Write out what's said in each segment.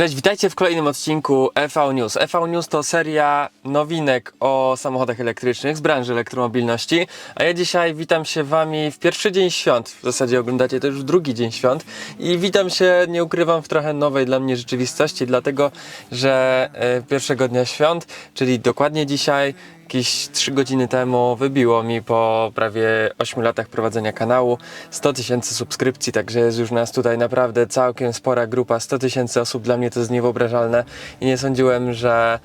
Cześć, witajcie w kolejnym odcinku EV News. EV News to seria nowinek o samochodach elektrycznych z branży elektromobilności, a ja dzisiaj witam się Wami w pierwszy dzień świąt. W zasadzie oglądacie to już drugi dzień świąt i witam się, nie ukrywam, w trochę nowej dla mnie rzeczywistości, dlatego że e, pierwszego dnia świąt, czyli dokładnie dzisiaj, jakieś 3 godziny temu wybiło mi po prawie 8 latach prowadzenia kanału 100 tysięcy subskrypcji, także jest już nas tutaj naprawdę całkiem spora grupa, 100 tysięcy osób, dla mnie to jest niewyobrażalne. I nie sądziłem, że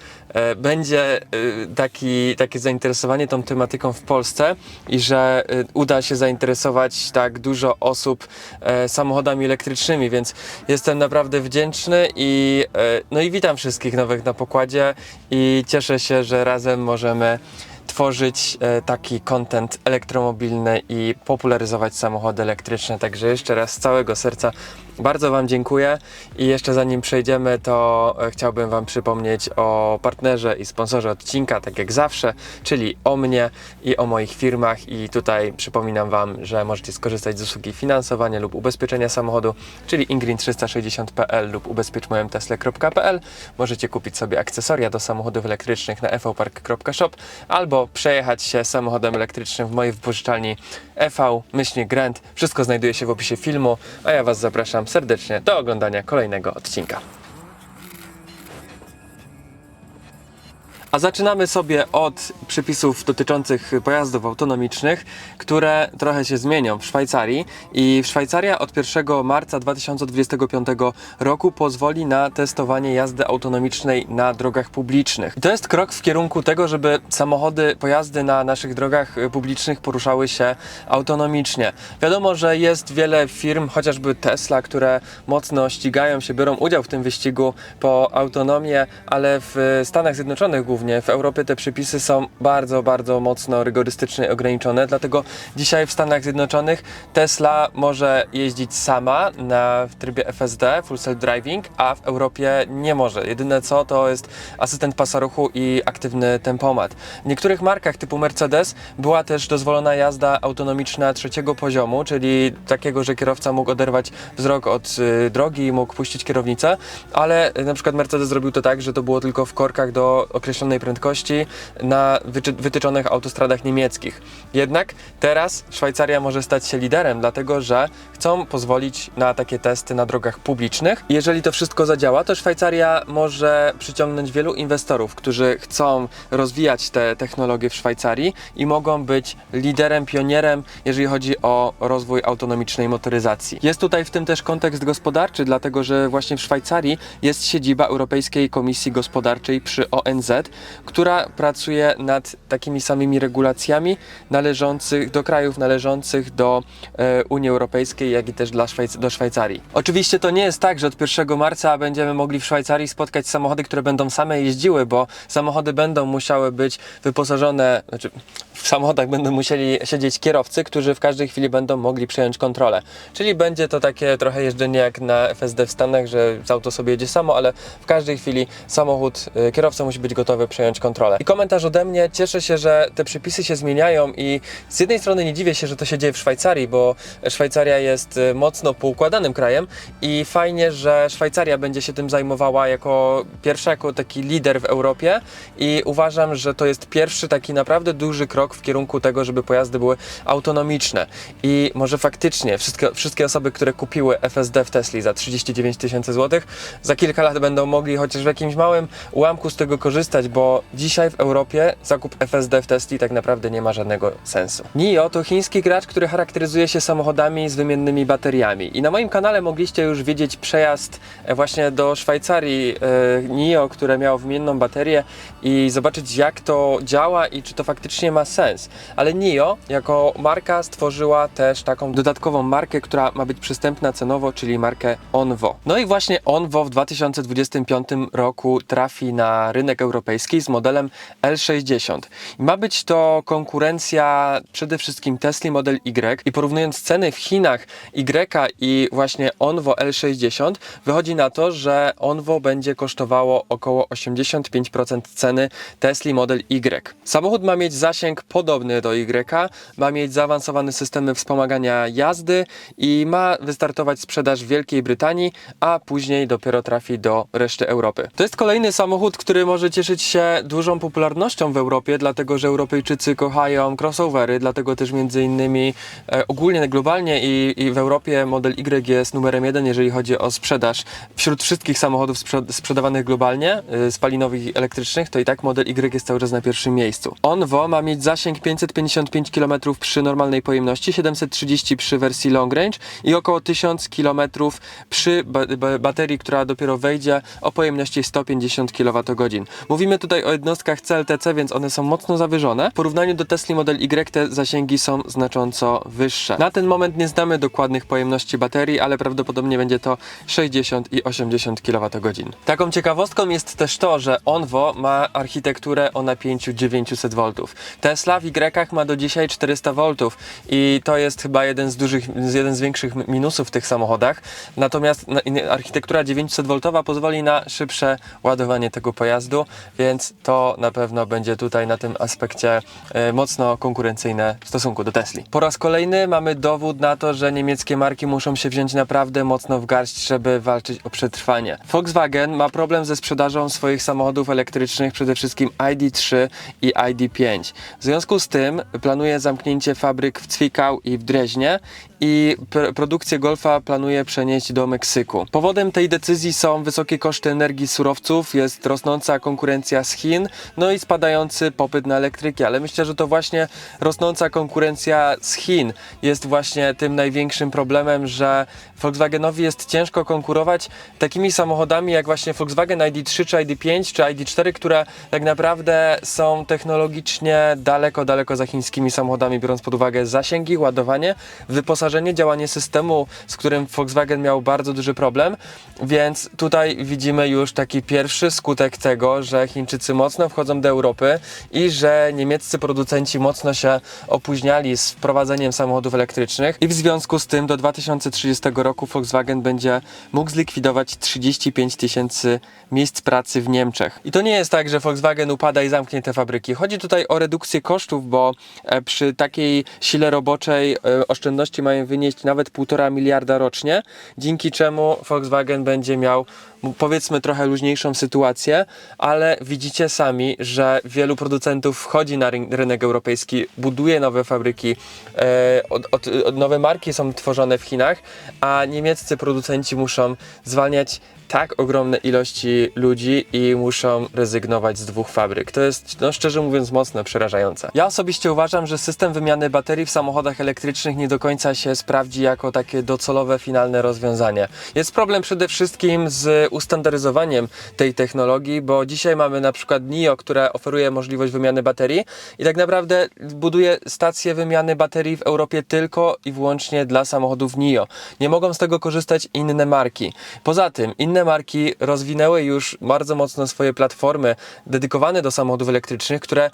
będzie e, taki, takie zainteresowanie tą tematyką w Polsce i że e, uda się zainteresować tak dużo osób e, samochodami elektrycznymi, więc jestem naprawdę wdzięczny i, e, no i witam wszystkich nowych na pokładzie i cieszę się, że razem możemy tworzyć e, taki content elektromobilny i popularyzować samochody elektryczne. Także jeszcze raz z całego serca bardzo Wam dziękuję i jeszcze zanim przejdziemy, to e, chciałbym Wam przypomnieć o partnerze i sponsorze odcinka, tak jak zawsze, czyli o mnie i o moich firmach i tutaj przypominam Wam, że możecie skorzystać z usługi finansowania lub ubezpieczenia samochodu, czyli ingreen360.pl lub ubezpieczmojemtesle.pl. Możecie kupić sobie akcesoria do samochodów elektrycznych na evpark.shop albo przejechać się samochodem elektrycznym w mojej wypożyczalni EV, myślnie Grant. Wszystko znajduje się w opisie filmu, a ja Was zapraszam serdecznie do oglądania kolejnego odcinka. A zaczynamy sobie od przepisów dotyczących pojazdów autonomicznych, które trochę się zmienią w Szwajcarii i Szwajcaria od 1 marca 2025 roku pozwoli na testowanie jazdy autonomicznej na drogach publicznych. I to jest krok w kierunku tego, żeby samochody, pojazdy na naszych drogach publicznych poruszały się autonomicznie. Wiadomo, że jest wiele firm, chociażby Tesla, które mocno ścigają się, biorą udział w tym wyścigu po autonomię, ale w Stanach Zjednoczonych głównie, w Europie te przepisy są bardzo, bardzo mocno rygorystycznie ograniczone, dlatego dzisiaj w Stanach Zjednoczonych Tesla może jeździć sama na w trybie FSD, Full Self Driving, a w Europie nie może. Jedyne co to jest asystent pasa ruchu i aktywny tempomat. W niektórych markach typu Mercedes była też dozwolona jazda autonomiczna trzeciego poziomu, czyli takiego, że kierowca mógł oderwać wzrok od y, drogi i mógł puścić kierownicę, ale y, na przykład Mercedes zrobił to tak, że to było tylko w korkach do określonej prędkości na wytyczonych autostradach niemieckich. Jednak teraz Szwajcaria może stać się liderem, dlatego że chcą pozwolić na takie testy na drogach publicznych. Jeżeli to wszystko zadziała, to Szwajcaria może przyciągnąć wielu inwestorów, którzy chcą rozwijać te technologie w Szwajcarii i mogą być liderem, pionierem, jeżeli chodzi o rozwój autonomicznej motoryzacji. Jest tutaj w tym też kontekst gospodarczy, dlatego że właśnie w Szwajcarii jest siedziba Europejskiej Komisji Gospodarczej przy ONZ, która pracuje nad takimi samymi regulacjami należących do krajów należących do e, Unii Europejskiej, jak i też dla Szwajc- do Szwajcarii. Oczywiście to nie jest tak, że od 1 marca będziemy mogli w Szwajcarii spotkać samochody, które będą same jeździły, bo samochody będą musiały być wyposażone, znaczy w samochodach będą musieli siedzieć kierowcy, którzy w każdej chwili będą mogli przejąć kontrolę. Czyli będzie to takie trochę jeżdżenie jak na FSD w Stanach, że auto sobie jedzie samo, ale w każdej chwili samochód, y, kierowca musi być gotowy przejąć kontrolę. I komentarz ode mnie, cieszę się, że te przepisy się zmieniają i z jednej strony nie dziwię się, że to się dzieje w Szwajcarii, bo Szwajcaria jest y, mocno poukładanym krajem i fajnie, że Szwajcaria będzie się tym zajmowała jako pierwsza, jako taki lider w Europie i uważam, że to jest pierwszy taki naprawdę duży krok w kierunku tego, żeby pojazdy były autonomiczne i może faktycznie wszystkie, wszystkie osoby, które kupiły FSD w Tesli za 39 tysięcy złotych, za kilka lat będą mogli chociaż w jakimś małym ułamku z tego korzystać, bo dzisiaj w Europie zakup FSD w Tesli tak naprawdę nie ma żadnego sensu. NIO to chiński gracz, który charakteryzuje się samochodami z wymiennymi bateriami i na moim kanale mogliście już wiedzieć przejazd e, właśnie do Szwajcarii e, NIO, które miało wymienną baterię i zobaczyć jak to działa i czy to faktycznie ma sens. Ale NIO jako marka stworzyła też taką dodatkową markę, która ma być przystępna cenowo, czyli markę Onvo. No i właśnie Onvo w 2025 roku trafi na rynek europejski z modelem L60. I ma być to konkurencja przede wszystkim Tesla Model Y i porównując ceny w Chinach Y i właśnie Onvo L60 wychodzi na to, że Onvo będzie kosztowało około 85% ceny Tesla Model Y. Samochód ma mieć zasięg podobny do Y, ma mieć zaawansowane systemy wspomagania jazdy i ma wystartować sprzedaż w Wielkiej Brytanii, a później dopiero trafi do reszty Europy. To jest kolejny samochód, który może cieszyć się dużą popularnością w Europie, dlatego że Europejczycy kochają crossovery, dlatego też między innymi e, ogólnie globalnie i, i w Europie model Y jest numerem jeden, jeżeli chodzi o sprzedaż. Wśród wszystkich samochodów sprze- sprzedawanych globalnie, y, spalinowych i elektrycznych, to i tak model Y jest cały czas na pierwszym miejscu. Onvo ma mieć zasięg 555 km przy normalnej pojemności, 730 przy wersji long range i około 1000 km przy ba- ba- baterii, która dopiero wejdzie o pojemności 150 kWh. Mówimy tutaj o jednostkach CLTC, więc one są mocno zawyżone. W porównaniu do Tesla Model Y te zasięgi są znacząco wyższe. Na ten moment nie znamy dokładnych pojemności baterii, ale prawdopodobnie będzie to 60 i 80 kWh. Taką ciekawostką jest też to, że Onvo ma architekturę o napięciu 900 V. Tesla w Y ma do dzisiaj 400 V i to jest chyba jeden z dużych, jeden z większych minusów w tych samochodach. Natomiast architektura 900V pozwoli na szybsze ładowanie tego pojazdu, więc to na pewno będzie tutaj na tym aspekcie e, mocno konkurencyjne w stosunku do Tesli. Po raz kolejny mamy dowód na to, że niemieckie marki muszą się wziąć naprawdę mocno w garść, żeby walczyć o przetrwanie. Volkswagen ma problem ze sprzedażą swoich samochodów elektrycznych, przede wszystkim ID3 i ID5. W związku z tym planuje zamknięcie fabryk w Zwickau i w Dreźnie i pr- produkcję Golfa planuje przenieść do Meksyku. Powodem tej decyzji są wysokie koszty energii surowców, jest rosnąca konkurencja z Chin, no i spadający popyt na elektryki, ale myślę, że to właśnie rosnąca konkurencja z Chin jest właśnie tym największym problemem, że Volkswagenowi jest ciężko konkurować takimi samochodami jak właśnie Volkswagen ID3 czy ID5 czy ID4, które tak naprawdę są technologicznie daleko, daleko za chińskimi samochodami, biorąc pod uwagę zasięgi, ładowanie, wyposażenie, działanie systemu, z którym Volkswagen miał bardzo duży problem, więc tutaj widzimy już taki pierwszy skutek tego, że Chińczycy mocno wchodzą do Europy i że niemieccy producenci mocno się opóźniali z wprowadzeniem samochodów elektrycznych i w związku z tym do 2030 roku Volkswagen będzie mógł zlikwidować 35 tysięcy miejsc pracy w Niemczech. I to nie jest tak, że Volkswagen upada i zamknie te fabryki. Chodzi tutaj o redukcję kosztów, bo e, przy takiej sile roboczej e, oszczędności mają wynieść nawet 1,5 miliarda rocznie, dzięki czemu Volkswagen będzie miał powiedzmy trochę luźniejszą sytuację, ale widzicie sami, że wielu producentów wchodzi na ryn- rynek europejski, buduje nowe fabryki, e, od, od, od, nowe marki są tworzone w Chinach, a niemieccy producenci muszą zwalniać tak ogromne ilości ludzi i muszą rezygnować z dwóch fabryk. To jest, no szczerze mówiąc, mocno przerażające. Ja osobiście uważam, że system wymiany baterii w samochodach elektrycznych nie do końca się sprawdzi jako takie docelowe, finalne rozwiązanie. Jest problem przede wszystkim z ustandaryzowaniem tej technologii, bo dzisiaj mamy na przykład NIO, które oferuje możliwość wymiany baterii i tak naprawdę buduje stacje wymiany baterii w Europie tylko i wyłącznie dla samochodów NIO. Nie mogą z tego korzystać inne marki. Poza tym inne marki rozwinęły już bardzo mocno swoje platformy dedykowane do samochodów elektrycznych, które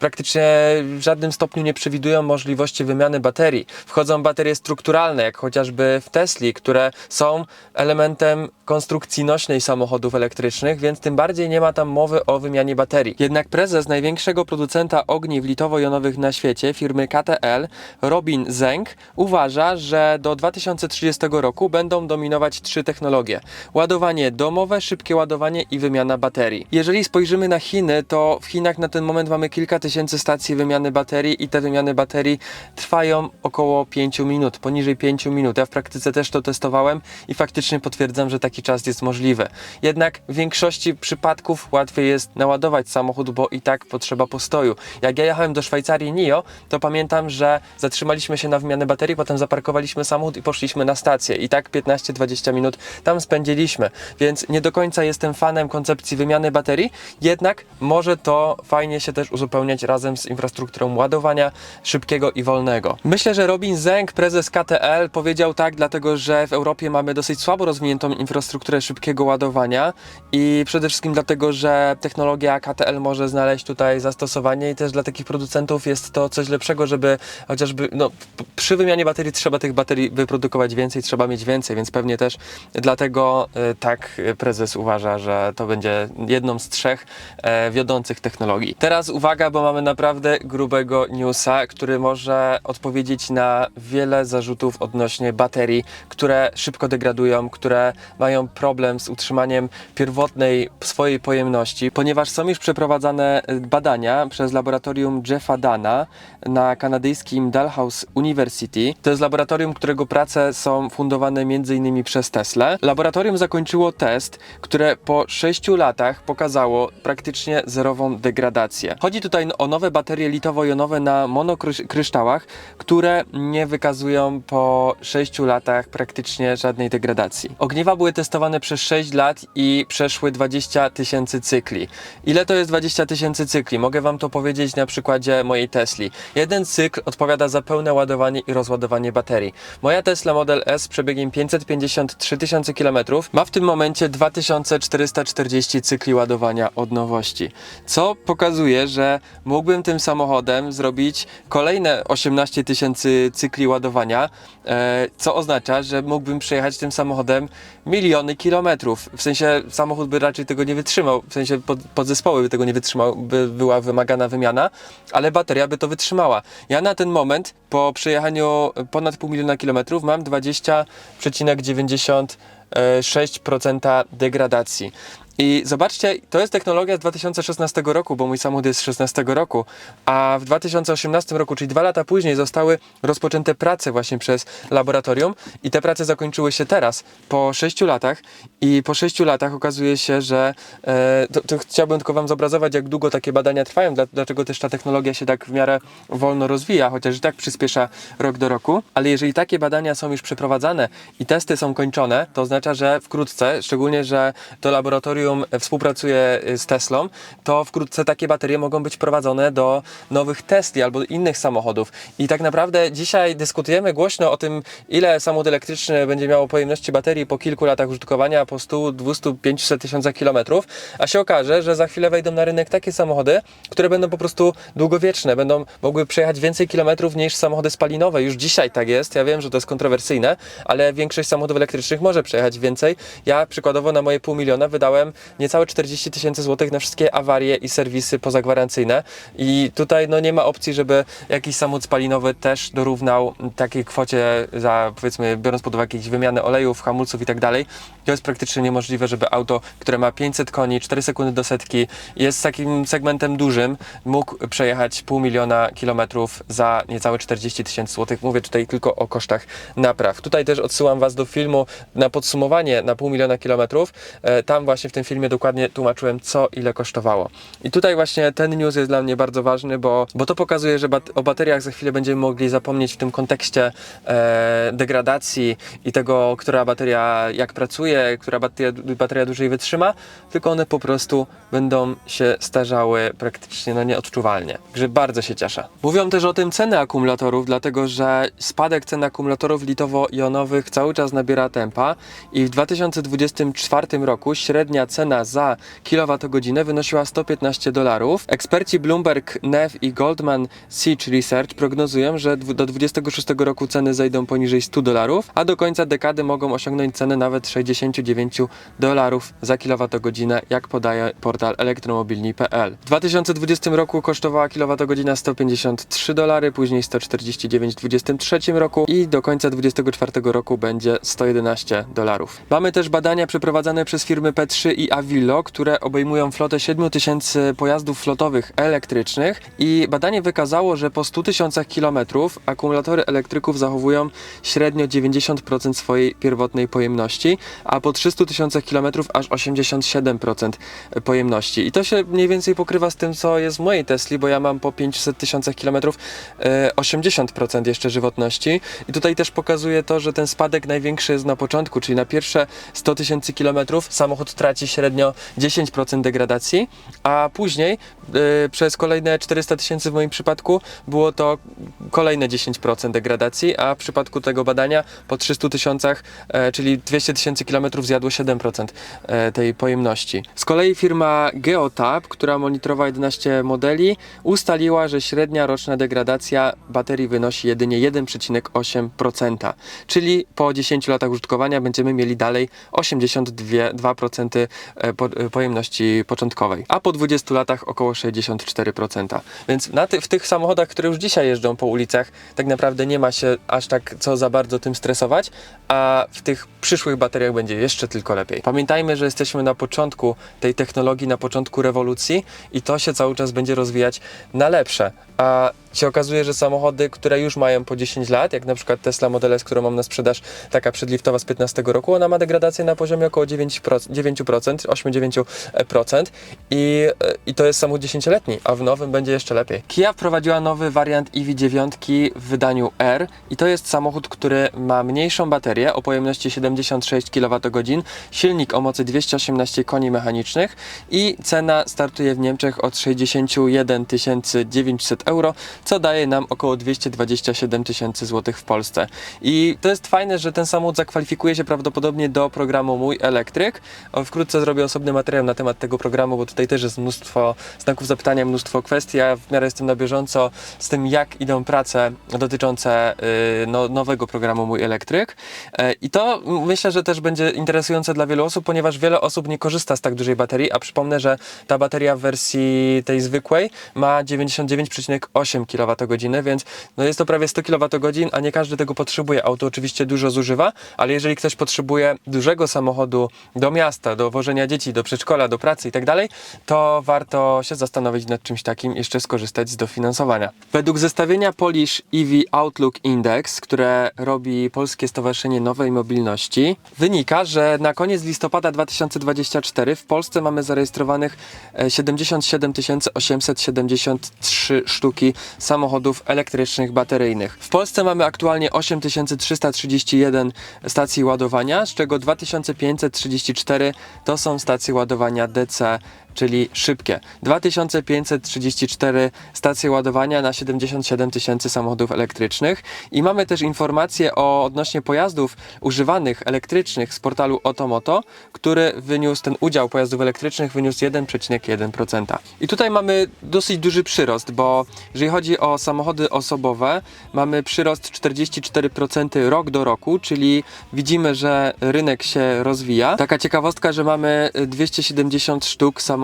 praktycznie w żadnym stopniu nie przewidują możliwości wymiany baterii. Wchodzą baterie strukturalne, jak chociażby w Tesli, które są elementem konstrukcji nośnej samochodów elektrycznych, więc tym bardziej nie ma tam mowy o wymianie baterii. Jednak prezes największego producenta ogniw litowo-jonowych na świecie, firmy KTL, Robin Zeng, uważa, że do 2030 roku będą dominować trzy technologie: ładowanie domowe, szybkie ładowanie i wymiana baterii. Jeżeli spojrzymy na Chiny, to w Chinach na ten moment mamy kilka tysięcy stacji wymiany baterii i te wymiany baterii trwają około 5 minut, poniżej 5 minut. Ja w praktyce też to testowałem i faktycznie potwierdzam, że taki czas jest możliwy. Jednak w większości przypadków łatwiej jest naładować samochód, bo i tak potrzeba postoju. Jak ja jechałem do Szwajcarii NIO, to pamiętam, że zatrzymaliśmy się na wymianę baterii, potem zaparkowaliśmy samochód i poszliśmy na stację. I tak 15-20 minut tam spędziliśmy. Więc nie do końca jestem fanem koncepcji wymiany baterii, jednak może to fajnie się też uzupełniać razem z infrastrukturą ładowania szybkiego i wolnego. Myślę, że Robin Zeng, prezes KTL, powiedział tak, dlatego że w Europie mamy dosyć słabo rozwiniętą infrastrukturę szybkiego ładowania i przede wszystkim dlatego, że technologia KTL może znaleźć tutaj zastosowanie i też dla takich producentów jest to coś lepszego, żeby chociażby no, przy wymianie baterii trzeba tych baterii wyprodukować więcej, trzeba mieć więcej, więc pewnie też dlatego e, tak prezes uważa, że to będzie jedną z trzech e, wiodących technologii. Teraz uwaga, bo mamy naprawdę grubego newsa, który może odpowiedzieć na wiele zarzutów odnośnie baterii, które szybko degradują, które mają problem z utrzymaniem pierwotnej swojej pojemności, ponieważ są już przeprowadzane y, badania przez laboratorium Jeffa Dana na kanadyjskim Dalhousie University. To jest laboratorium, którego prace są fundowane m.in. przez Tesla. Laboratorium zakończyło test, które po 6 latach pokazało praktycznie zerową degradację. Chodzi tutaj o nowe baterie litowo-jonowe na monokryształach, które nie wykazują po 6 latach praktycznie żadnej degradacji. Ogniwa były testowane przez 6 lat i przeszły 20 tysięcy cykli. Ile to jest 20 tysięcy cykli? Mogę Wam to powiedzieć na przykładzie mojej Tesli. Jeden cykl odpowiada za pełne ładowanie i rozładowanie baterii. Moja Tesla Model S przebiegiem 553 tysiące km ma w tym momencie 2440 cykli ładowania od nowości, co pokazuje, że mógłbym tym samochodem zrobić kolejne 18 tysięcy cykli ładowania, e, co oznacza, że mógłbym przejechać tym samochodem miliony kilometrów. W sensie samochód by raczej tego nie wytrzymał, w sensie pod, podzespoły by tego nie wytrzymał, by była wymagana wymiana, ale bateria by to wytrzymała. Ja na ten moment po przejechaniu ponad pół miliona kilometrów mam 20,96% degradacji. I zobaczcie, to jest technologia z 2016 roku, bo mój samochód jest z 16 roku, a w 2018 roku, czyli dwa lata później, zostały rozpoczęte prace właśnie przez laboratorium. I te prace zakończyły się teraz, po 6 latach. I po 6 latach okazuje się, że e, to, to chciałbym tylko Wam zobrazować, jak długo takie badania trwają, dla, dlaczego też ta technologia się tak w miarę wolno rozwija, chociaż i tak przyspiesza rok do roku, ale jeżeli takie badania są już przeprowadzane i testy są kończone, to oznacza, że wkrótce, szczególnie, że to laboratorium współpracuje z Teslą, to wkrótce takie baterie mogą być prowadzone do nowych Tesli albo innych samochodów. I tak naprawdę dzisiaj dyskutujemy głośno o tym, ile samochód elektryczny będzie miało pojemności baterii po kilku latach użytkowania, po 100, 200, 500 tysiącach kilometrów, a się okaże, że za chwilę wejdą na rynek takie samochody, które będą po prostu długowieczne, będą mogły przejechać więcej kilometrów niż samochody spalinowe. Już dzisiaj tak jest, ja wiem, że to jest kontrowersyjne, ale większość samochodów elektrycznych może przejechać więcej. Ja przykładowo na moje pół miliona wydałem niecałe 40 tysięcy złotych na wszystkie awarie i serwisy pozagwarancyjne. I tutaj no nie ma opcji, żeby jakiś samochód spalinowy też dorównał takiej kwocie za powiedzmy, biorąc pod uwagę jakieś wymianę olejów, hamulców i tak dalej, to jest praktycznie niemożliwe, żeby auto, które ma 500 koni, 4 sekundy do setki, jest takim segmentem dużym, mógł przejechać pół miliona kilometrów za niecałe 40 tysięcy złotych. Mówię tutaj tylko o kosztach napraw. Tutaj też odsyłam Was do filmu na podsumowanie na pół miliona kilometrów. E, Tam właśnie w tym filmie dokładnie tłumaczyłem, co ile kosztowało. I tutaj właśnie ten news jest dla mnie bardzo ważny, bo, bo to pokazuje, że bat o bateriach za chwilę będziemy mogli zapomnieć w tym kontekście e, degradacji i tego, która bateria jak pracuje, która bateria, bateria dłużej wytrzyma, tylko one po prostu będą się starzały praktycznie no nieodczuwalnie. Także bardzo się cieszę. Mówią też o tym ceny akumulatorów, dlatego że spadek cen akumulatorów litowo-jonowych cały czas nabiera tempa i w 2024 roku średnia cena za kilowatogodzinę wynosiła 115 dolarów. Eksperci Bloomberg, Neff i Goldman Sachs Research prognozują, że do 26 roku ceny zejdą poniżej 100 dolarów, a do końca dekady mogą osiągnąć cenę nawet 69 dolarów za kilowatogodzinę, jak podaje portal elektromobilni.pl. W 2020 roku kosztowała kilowatogodzina 153 dolary, później 149 w 2023 roku i do końca 2024 roku będzie 111 dolarów. Mamy też badania przeprowadzane przez firmy P3 i Avillo, które obejmują flotę 7000 pojazdów flotowych elektrycznych i badanie wykazało, że po 100 tysiącach kilometrów akumulatory elektryków zachowują średnio 90% swojej pierwotnej pojemności, a po 300 tysiącach kilometrów aż 87% pojemności. I to się mniej więcej pokrywa z tym, co jest w mojej Tesli, bo ja mam po 500 tysiącach kilometrów e, 80% jeszcze żywotności. I tutaj też pokazuje to, że ten spadek największy jest na początku, czyli na pierwsze 100 tysięcy kilometrów samochód traci średnio 10% degradacji, a później e, przez kolejne 400 tysięcy w moim przypadku było to kolejne 10% degradacji, a w przypadku tego badania po 300 tysiącach, e, czyli 200 tysięcy kilometrów km zjadło 7% e, tej pojemności. Z kolei firma Geotab, która monitorowała 11 modeli, ustaliła, że średnia roczna degradacja baterii wynosi jedynie 1,8%, czyli po 10 latach użytkowania będziemy mieli dalej 82% e, e, pojemności początkowej, a po 20 latach około 64%. Więc na ty, w tych samochodach, które już dzisiaj jeżdżą po ulicach, tak naprawdę nie ma się aż tak co za bardzo tym stresować, a w tych przyszłych bateriach będzie jeszcze tylko lepiej. Pamiętajmy, że jesteśmy na początku tej technologii, na początku rewolucji i to się cały czas będzie rozwijać na lepsze. A się okazuje, że samochody, które już mają po 10 lat, jak na przykład Tesla Model S, którą mam na sprzedaż, taka przedliftowa z 15 roku, ona ma degradację na poziomie około 9%, 9% 8-9% i, e, i to jest samochód 10-letni, a w nowym będzie jeszcze lepiej. Kia wprowadziła nowy wariant EV9 w wydaniu R i to jest samochód, który ma mniejszą baterię o pojemności 76 kWh, silnik o mocy 218 koni mechanicznych i cena startuje w Niemczech od 61 900 euro, co daje nam około 227 tysięcy złotych w Polsce. I to jest fajne, że ten samochód zakwalifikuje się prawdopodobnie do programu Mój Elektryk. Wkrótce zrobię osobny materiał na temat tego programu, bo tutaj też jest mnóstwo znaków zapytania, mnóstwo kwestii. Ja w miarę jestem na bieżąco z tym, jak idą prace dotyczące y, no, nowego programu Mój Elektryk. E, I to myślę, że też będzie interesujące dla wielu osób, ponieważ wiele osób nie korzysta z tak dużej baterii, a przypomnę, że ta bateria w wersji tej zwykłej ma 99,8 kWh, więc no jest to prawie 100 kWh, a nie każdy tego potrzebuje. Auto oczywiście dużo zużywa, ale jeżeli ktoś potrzebuje dużego samochodu do miasta, do wożenia dzieci, do przedszkola, do pracy i tak to warto się zastanowić nad czymś takim, jeszcze skorzystać z dofinansowania. Według zestawienia Polish EV Outlook Index, które robi Polskie Stowarzyszenie Nowej Mobilności, wynika, że na koniec listopada 2024 w Polsce mamy zarejestrowanych e, 77 873 sztuki samochodów elektrycznych, bateryjnych. W Polsce mamy aktualnie 8331 stacji ładowania, z czego 2534 to są stacje ładowania DC czyli szybkie. 2534 stacje ładowania na 77 tysięcy samochodów elektrycznych i mamy też informacje o odnośnie pojazdów używanych elektrycznych z portalu Otomoto, który wyniósł ten udział pojazdów elektrycznych wyniósł 1,1%. I tutaj mamy dosyć duży przyrost, bo jeżeli chodzi o samochody osobowe, mamy przyrost 44% rok do roku, czyli widzimy, że rynek się rozwija. Taka ciekawostka, że mamy 270 sztuk samochodów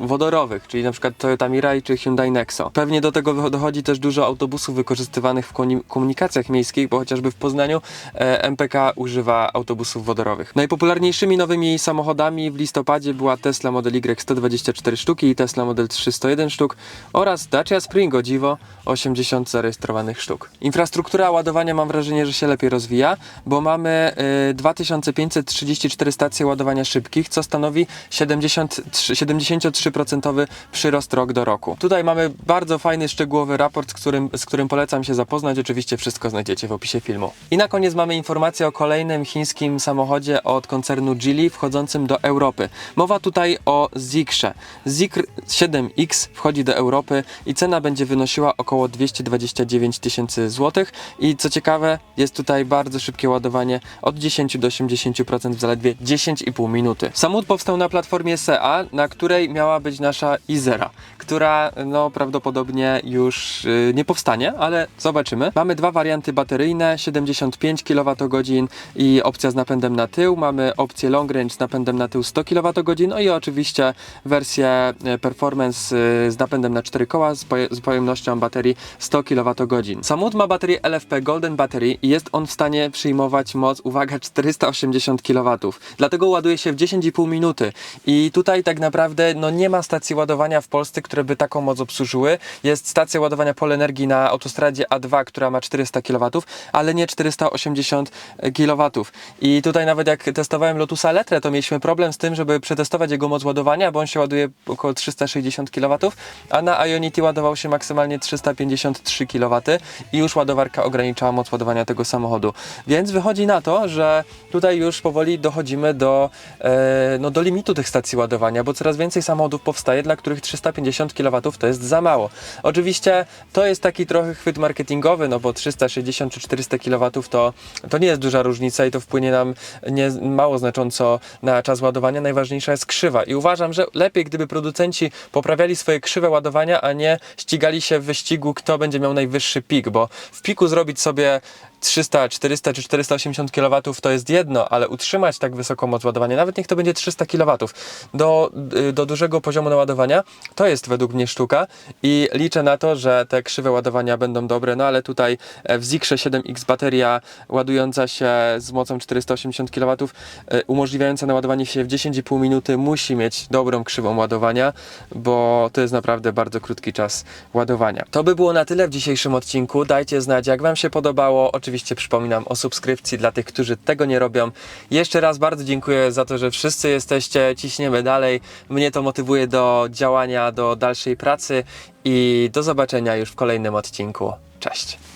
wodorowych, czyli na przykład Toyota Mirai czy Hyundai Nexo. Pewnie do tego dochodzi też dużo autobusów wykorzystywanych w komunikacjach miejskich, bo chociażby w Poznaniu e, MPK używa autobusów wodorowych. Najpopularniejszymi nowymi samochodami w listopadzie była Tesla Model Y 124 sztuki i Tesla Model 3 101 sztuk oraz Dacia Spring o dziwo 80 zarejestrowanych sztuk. Infrastruktura ładowania mam wrażenie, że się lepiej rozwija, bo mamy y, 2534 stacje ładowania szybkich, co stanowi 73, 73% przyrost rok do roku. Tutaj mamy bardzo fajny, szczegółowy raport, z którym, z którym polecam się zapoznać. Oczywiście wszystko znajdziecie w opisie filmu. I na koniec mamy informację o kolejnym chińskim samochodzie od koncernu Geely wchodzącym do Europy. Mowa tutaj o Zigrze. Zigr 7X wchodzi do Europy i cena będzie wynosiła około 229 tysięcy złotych i co ciekawe jest tutaj bardzo szybkie ładowanie od 10 do 80% w zaledwie 10,5 minuty. Samochód powstał na platformie SEA, na której miała być nasza Izera, która no prawdopodobnie już y, nie powstanie, ale zobaczymy. Mamy dwa warianty bateryjne, 75 kWh i opcja z napędem na tył. Mamy opcję long range z napędem na tył 100 kWh, no i oczywiście wersję y, performance y, z napędem na 4 koła z, z pojemnością baterii 100 kWh. Samochód ma baterię LFP Golden Battery i jest on w stanie przyjmować moc, uwaga, 480 kW. Dlatego ładuje się w 10,5 minuty. I tutaj tak naprawdę no, nie ma stacji ładowania w Polsce, które by taką moc obsłużyły. Jest stacja ładowania Polenergii na autostradzie A2, która ma 400 kW, ale nie 480 kW. I tutaj nawet jak testowałem Lotusa Letre, to mieliśmy problem z tym, żeby przetestować jego moc ładowania, bo on się ładuje około 360 kW, a na Ionity ładował się maksymalnie 300 353 kW i już ładowarka ograniczała moc ładowania tego samochodu. Więc wychodzi na to, że tutaj już powoli dochodzimy do, e, no, do limitu tych stacji ładowania, bo coraz więcej samochodów powstaje, dla których 350 kW to jest za mało. Oczywiście to jest taki trochę chwyt marketingowy, no bo 360 czy 400 kW to, to nie jest duża różnica i to wpłynie nam nie, mało znacząco na czas ładowania. Najważniejsza jest krzywa i uważam, że lepiej gdyby producenci poprawiali swoje krzywe ładowania, a nie ścigali się w wyścigu, kto będzie miał najwyższy pik, bo w piku zrobić sobie 300, 400 czy 480 kW to jest jedno, ale utrzymać tak wysoką moc ładowania, nawet niech to będzie 300 kW do, y, do dużego poziomu naładowania, to jest według mnie sztuka i liczę na to, że te krzywe ładowania będą dobre, no ale tutaj e, w Zikrze 7X bateria ładująca się z mocą 480 kW, e, umożliwiająca naładowanie się w 10,5 minuty musi mieć dobrą krzywą ładowania, bo to jest naprawdę bardzo krótki czas ładowania. To by było na tyle w dzisiejszym odcinku. Dajcie znać, jak Wam się podobało. Oczywiście przypominam o subskrypcji dla tych, którzy tego nie robią. Jeszcze raz bardzo dziękuję za to, że wszyscy jesteście, ciśniemy dalej. Mnie to motywuje do działania, do dalszej pracy i do zobaczenia już w kolejnym odcinku. Cześć!